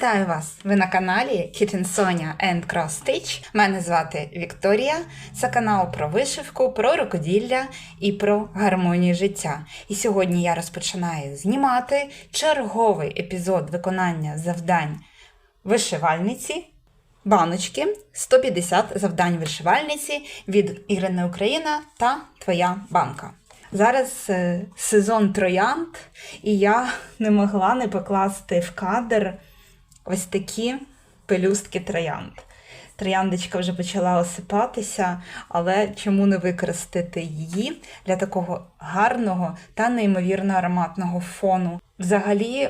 Вітаю вас! Ви на каналі Kitten Sonia and Cross Stitch. Мене звати Вікторія. Це канал про вишивку, про рукоділля і про гармонію життя. І сьогодні я розпочинаю знімати черговий епізод виконання завдань вишивальниці. Баночки 150 завдань вишивальниці від Ірини Україна та Твоя банка. Зараз е, сезон троянд, і я не могла не покласти в кадр ось такі пелюстки троянд. Трояндочка вже почала осипатися, але чому не використати її для такого гарного та неймовірно ароматного фону? Взагалі,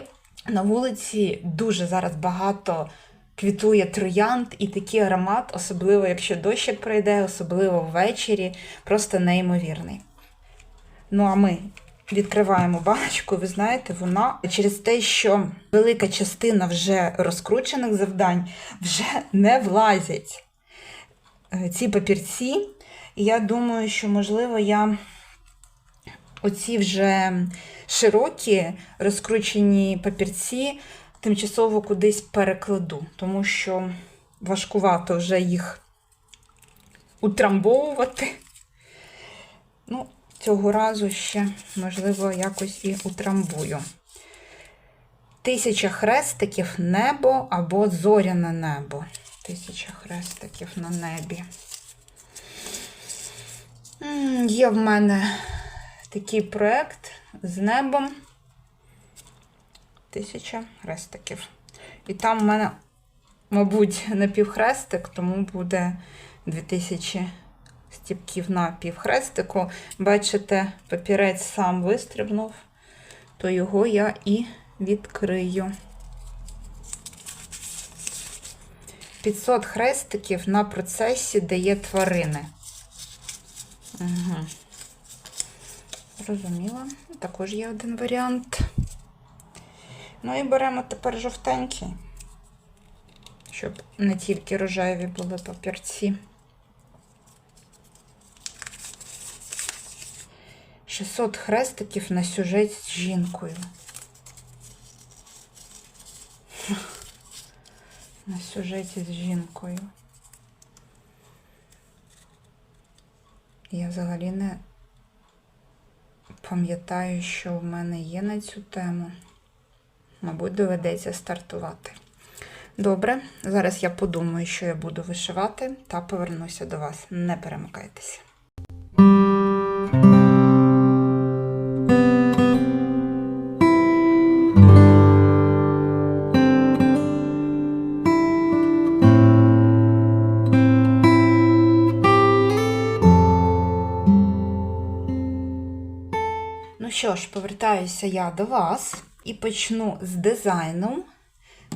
на вулиці дуже зараз багато квітує троянд, і такий аромат, особливо якщо дощик пройде, особливо ввечері, просто неймовірний. Ну а ми відкриваємо баночку, ви знаєте, вона через те, що велика частина вже розкручених завдань вже не влазять е, ці папірці. І я думаю, що, можливо, я оці вже широкі розкручені папірці тимчасово кудись перекладу, тому що важкувато вже їх утрамбовувати. Ну, цього разу ще, можливо, якось і утрамбую. Тисяча хрестиків небо або зоряне небо. Тисяча хрестиків на небі. Є в мене такий проєкт з небом. Тисяча хрестиків. І там в мене, мабуть, напівхрестик, тому буде 2000 стіпків на півхрестику. Бачите, папірець сам вистрибнув, то його я і відкрию. 500 хрестиків на процесі дає тварини. Угу. Розуміла. Також є один варіант. Ну і беремо тепер жовтенький, щоб не тільки рожеві були папірці. 600 хрестиків на сюжет з жінкою. На сюжеті з жінкою. Я взагалі не пам'ятаю, що в мене є на цю тему. Мабуть, доведеться стартувати. Добре, зараз я подумаю, що я буду вишивати, та повернуся до вас. Не перемикайтеся. Що ж, повертаюся я до вас і почну з дизайну,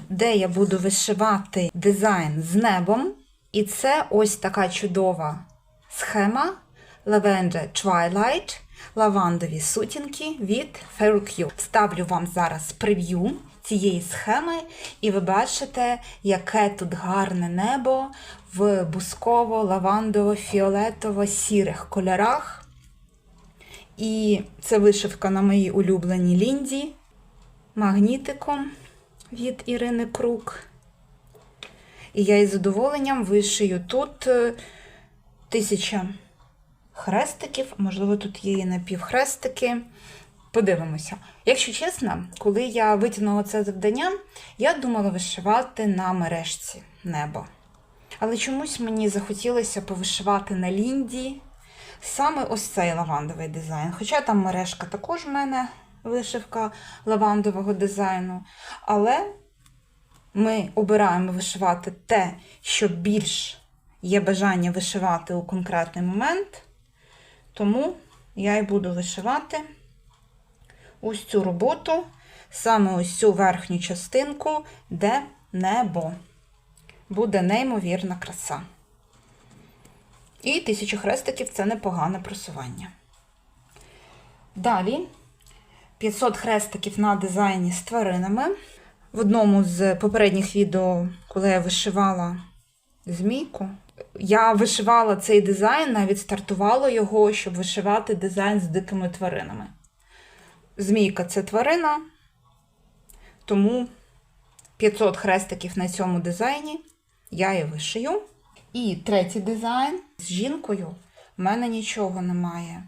де я буду вишивати дизайн з небом. І це ось така чудова схема Lavender Twilight, лавандові сутінки від Ferroq. Ставлю вам зараз прев'ю цієї схеми, і ви бачите, яке тут гарне небо в бусково-лавандово-фіолетово-сірих кольорах. І це вишивка на моїй улюбленій лінді магнітиком від Ірини Крук. І я із задоволенням вишию тут е, тисяча хрестиків, можливо, тут є і напівхрестики. Подивимося. Якщо чесно, коли я витягнула це завдання, я думала вишивати на мережці небо. Але чомусь мені захотілося повишивати на лінді саме ось цей лавандовий дизайн. Хоча там мережка також в мене вишивка лавандового дизайну. Але ми обираємо вишивати те, що більш є бажання вишивати у конкретний момент. Тому я і буду вишивати ось цю роботу, саме ось цю верхню частинку, де небо. Буде неймовірна краса. І тисячу хрестиків це непогане просування. Далі 500 хрестиків на дизайні з тваринами. В одному з попередніх відео, коли я вишивала змійку, я вишивала цей дизайн, навіть стартувала його, щоб вишивати дизайн з дикими тваринами. Змійка це тварина, тому 500 хрестиків на цьому дизайні. Я і вишию. І третій дизайн з жінкою. В мене нічого немає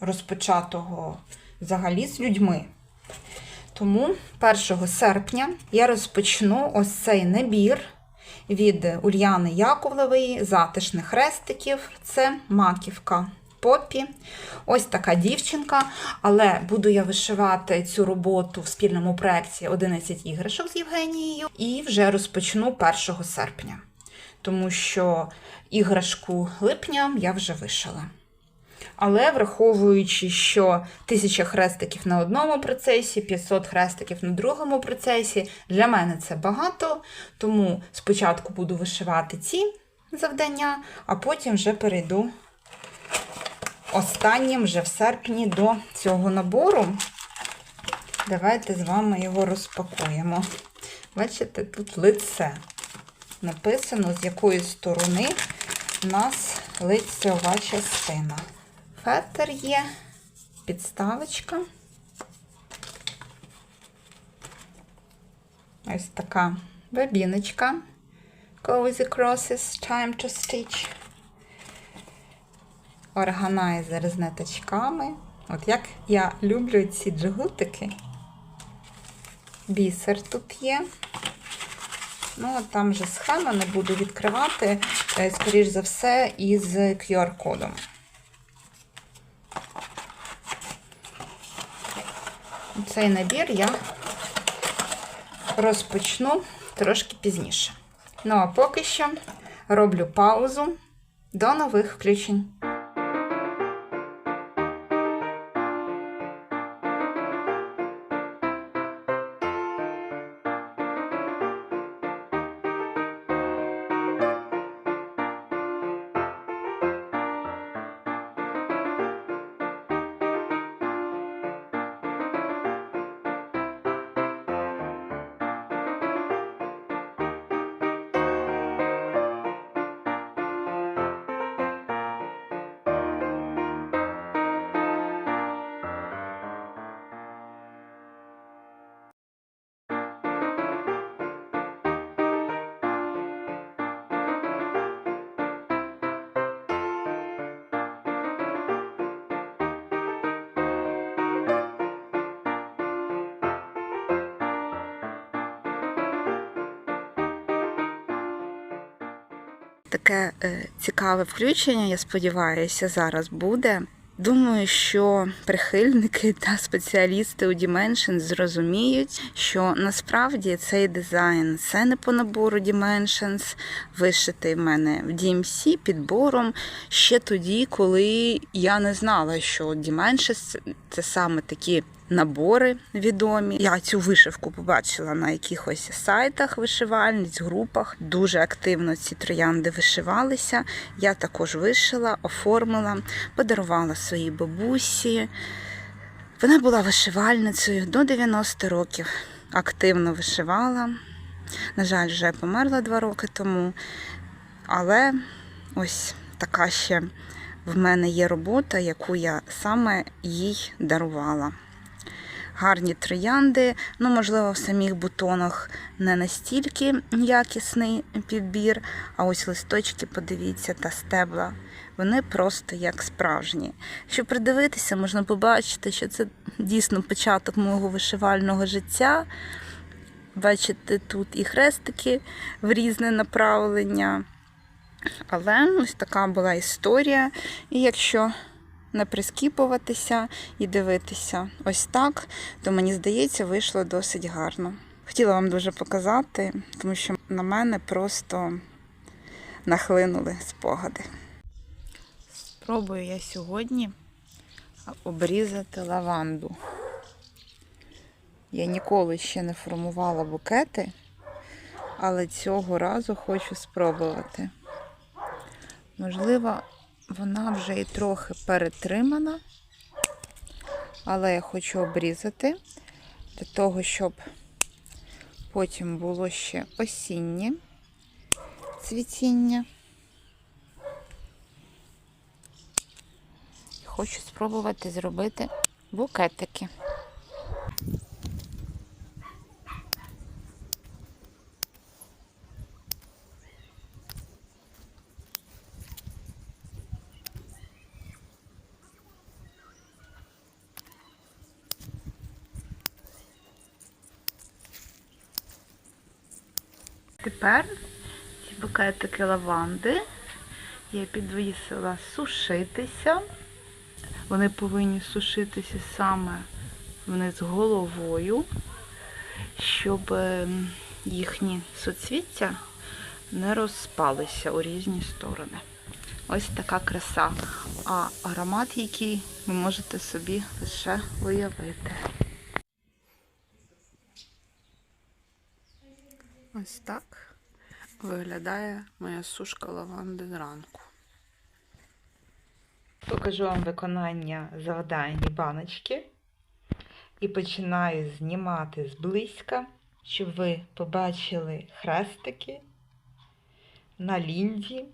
розпочатого взагалі з людьми. Тому 1 серпня я розпочну ось цей набір від Ульяни Яковлевої, затишних хрестиків. Це маківка Поппі. Ось така дівчинка. Але буду я вишивати цю роботу в спільному проєкті 11 іграшок з Євгенією і вже розпочну 1 серпня. Тому що іграшку липня я вже вишила. Але враховуючи, що 1000 хрестиків на одному процесі, 500 хрестиків на другому процесі, для мене це багато. Тому спочатку буду вишивати ці завдання, а потім вже перейду останнім вже в серпні до цього набору. Давайте з вами його розпакуємо. Бачите, тут лице. Написано, з якої сторони у нас лицева частина. Фетер є, підставочка. Ось така бабіночка. Cozy crosses, time to stitch. Органайзер з ниточками. От як я люблю ці джгутики. Бісер тут є. Ну, от там вже схема, не буду відкривати, е, скоріш за все, із QR-кодом. Цей набір я розпочну трошки пізніше. Ну, а поки що роблю паузу. До нових включень. Таке е, цікаве включення, я сподіваюся, зараз буде. Думаю, що прихильники та спеціалісти у Dimensions зрозуміють, що насправді цей дизайн це не по набору Dimensions, вишитий в мене в DMC підбором ще тоді, коли я не знала, що Dimensions це саме такі набори відомі. Я цю вишивку побачила на якихось сайтах вишивальниць, групах. Дуже активно ці троянди вишивалися. Я також вишила, оформила, подарувала своїй бабусі. Вона була вишивальницею до 90 років. Активно вишивала. На жаль, вже померла два роки тому. Але ось така ще в мене є робота, яку я саме їй дарувала гарні троянди. Ну, можливо, в самих бутонах не настільки якісний підбір. А ось листочки, подивіться, та стебла. Вони просто як справжні. Якщо придивитися, можна побачити, що це дійсно початок мого вишивального життя. Бачите, тут і хрестики в різне направлення. Але ось така була історія. І якщо не прискіпуватися і дивитися ось так, то мені здається, вийшло досить гарно. Хотіла вам дуже показати, тому що на мене просто нахлинули спогади. Спробую я сьогодні обрізати лаванду. Я ніколи ще не формувала букети, але цього разу хочу спробувати. Можливо, вона вже і трохи перетримана, але я хочу обрізати для того, щоб потім було ще осіннє цвітіння. Хочу спробувати зробити букетики. Тепер ці букетики лаванди я підвісила сушитися. Вони повинні сушитися саме вниз головою, щоб ем, їхні суцвіття не розпалися у різні сторони. Ось така краса. А аромат, який ви можете собі лише уявити. Ось так виглядає моя сушка лаванди зранку. Покажу вам виконання завдань баночки і починаю знімати зблизька, щоб ви побачили хрестики на лінзі.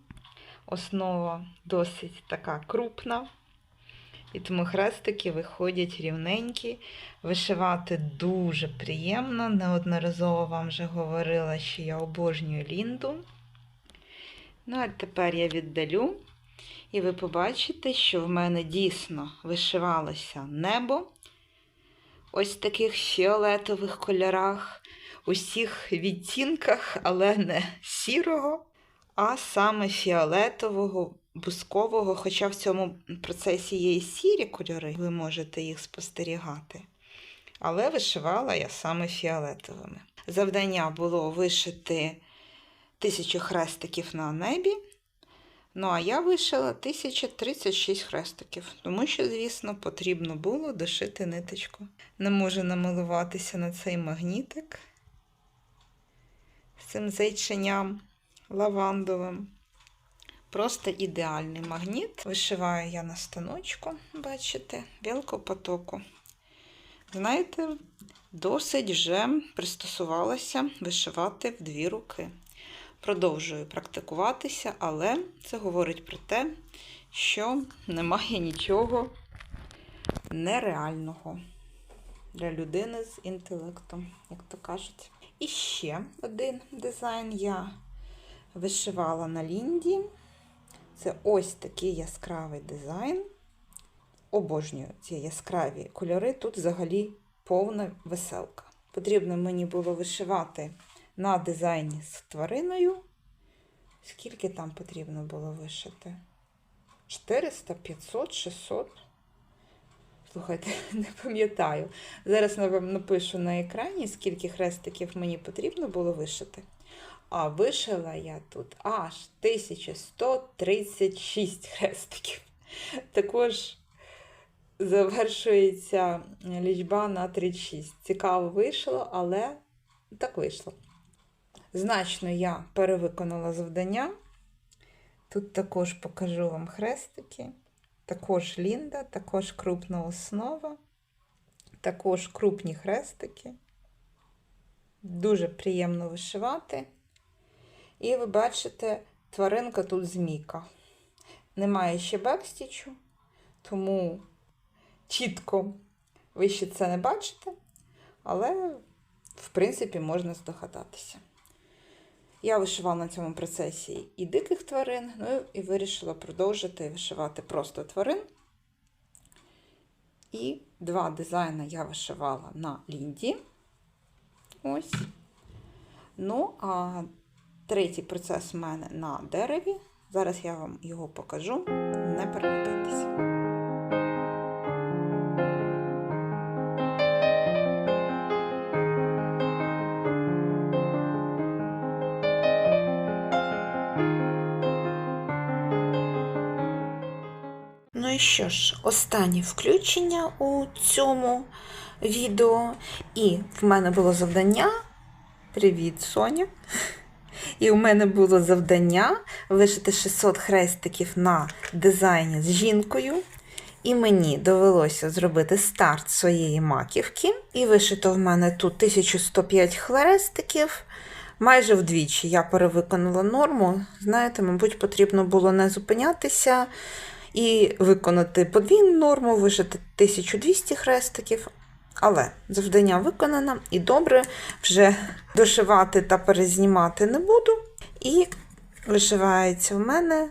Основа досить така крупна. І тому хрестики виходять рівненькі. Вишивати дуже приємно. Неодноразово вам вже говорила, що я обожнюю лінду. Ну, а тепер я віддалю. І ви побачите, що в мене дійсно вишивалося небо. Ось таких фіолетових кольорах, усіх відтінках, але не сірого, а саме фіолетового, бускового. Хоча в цьому процесі є і сірі кольори, ви можете їх спостерігати. Але вишивала я саме фіолетовими. Завдання було вишити тисячу хрестиків на небі. Ну, а я вишила 1036 хрестиків, тому що, звісно, потрібно було дошити ниточку. Не можу намилуватися на цей магнітик з цим зайченням лавандовим. Просто ідеальний магніт. Вишиваю я на станочку, бачите, білкопотоку. Знаєте, досить вже пристосувалася вишивати в дві руки. Продовжую практикуватися, але це говорить про те, що немає нічого нереального для людини з інтелектом, як то кажуть. І ще один дизайн я вишивала на Лінді. Це ось такий яскравий дизайн. Обожнюю ці яскраві кольори. Тут взагалі повна веселка. Потрібно мені було вишивати на дизайні з твариною. Скільки там потрібно було вишити? 400, 500, 600. Слухайте, не пам'ятаю. Зараз напишу на екрані, скільки хрестиків мені потрібно було вишити. А вишила я тут аж 1136 хрестиків. Також завершується лічба на 36. Цікаво вийшло, але так вийшло. Значно я перевиконала завдання. Тут також покажу вам хрестики, також лінда, також крупна основа, також крупні хрестики. Дуже приємно вишивати. І ви бачите, тваринка тут змійка. Немає ще бекстічу, тому чітко ви ще це не бачите, але, в принципі, можна здогадатися. Я вишивала на цьому процесі і диких тварин, ну і вирішила продовжити вишивати просто тварин. І два дизайни я вишивала на лінді. Ось. Ну, а третій процес у мене на дереві. Зараз я вам його покажу. Не перемикайтеся. Ну і що ж, останнє включення у цьому відео. І в мене було завдання. Привіт, Соня! І у мене було завдання вишити 600 хрестиків на дизайні з жінкою. І мені довелося зробити старт своєї маківки. І вишито в мене тут 1105 хрестиків. Майже вдвічі я перевиконала норму. Знаєте, мабуть, потрібно було не зупинятися і виконати подвійну норму, вишити 1200 хрестиків. Але завдання виконано і добре, вже дошивати та перезнімати не буду. І вишивається в мене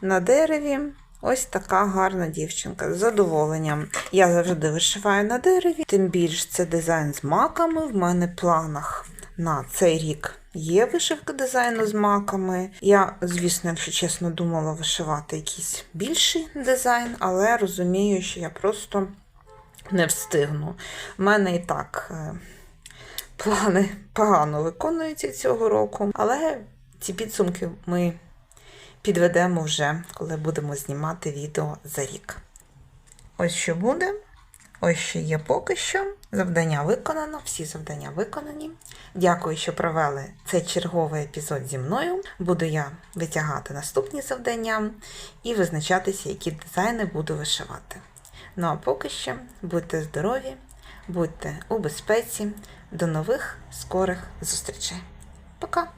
на дереві ось така гарна дівчинка з задоволенням. Я завжди вишиваю на дереві, тим більше це дизайн з маками в мене в планах на цей рік є вишивка дизайну з маками. Я, звісно, якщо чесно, думала вишивати якийсь більший дизайн, але розумію, що я просто не встигну. У мене і так е, плани погано виконуються цього року, але ці підсумки ми підведемо вже, коли будемо знімати відео за рік. Ось що буде. Ось що є поки що. Завдання виконано, всі завдання виконані. Дякую, що провели цей черговий епізод зі мною. Буду я витягати наступні завдання і визначатися, які дизайни буду вишивати. Ну а поки що будьте здорові, будьте у безпеці. До нових скорих зустрічей. Пока!